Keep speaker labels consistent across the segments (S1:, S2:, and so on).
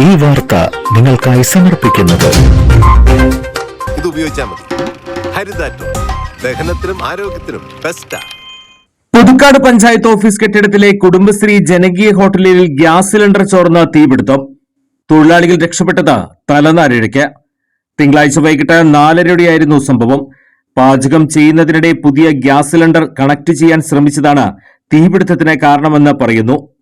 S1: ഈ വാർത്ത നിങ്ങൾക്കായി സമർപ്പിക്കുന്നത്.
S2: ഇത് ഉപയോഗിച്ചാൽ മതി. ഹരിതാറ്റോ. ദഹനത്തിനും ആരോഗ്യത്തിനും ബെസ്റ്റാ
S3: പുതുക്കാട് പഞ്ചായത്ത് ഓഫീസ് കെട്ടിടത്തിലെ കുടുംബശ്രീ ജനകീയ ഹോട്ടലിൽ ഗ്യാസ് സിലിണ്ടർ ചോർന്ന തീപിടുത്തം. തൊഴിലാളികൾ രക്ഷപ്പെട്ടത് തലനാരിഴയ്ക്ക്. തിങ്കളാഴ്ച വൈകിട്ട് നാലരയോടെയായിരുന്നു സംഭവം. പാചകം ചെയ്യുന്നതിനിടെ പുതിയ ഗ്യാസ് സിലിണ്ടർ കണക്ട് ചെയ്യാൻ ശ്രമിച്ചതാണ് തീപിടുത്തത്തിന് കാരണമെന്ന് പറയുന്നു.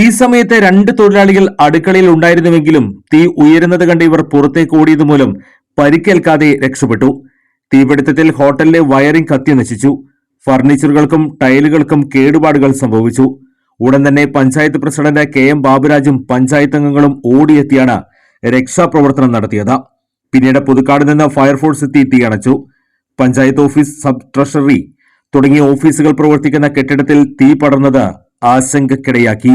S3: ഈ സമയത്ത് രണ്ട് തൊഴിലാളികൾ അടുക്കളയിൽ ഉണ്ടായിരുന്നുവെങ്കിലും തീ ഉയരുന്നത് കണ്ട് ഇവർ പുറത്തേക്ക് ഓടിയത് മൂലം പരിക്കേൽക്കാതെ രക്ഷപ്പെട്ടു. തീപിടുത്തത്തിൽ ഹോട്ടലിലെ വയറിംഗ് കത്തി നശിച്ചു. ഫർണിച്ചറുകൾക്കും ടൈലുകൾക്കും കേടുപാടുകൾ സംഭവിച്ചു. ഉടൻ തന്നെ പഞ്ചായത്ത് പ്രസിഡന്റ് കെ എം ബാബുരാജും പഞ്ചായത്ത് അംഗങ്ങളും ഓടിയെത്തിയാണ് രക്ഷാപ്രവർത്തനം നടത്തിയത്. പിന്നീട് പുതുക്കാട് നിന്ന് ഫയർഫോഴ്സ് എത്തി തീ അണച്ചു. പഞ്ചായത്ത് ഓഫീസ് സബ് ട്രഷറി തുടങ്ങിയ ഓഫീസുകൾ പ്രവർത്തിക്കുന്ന കെട്ടിടത്തിൽ തീ പടർന്നത് ആശങ്കക്കിടയാക്കി.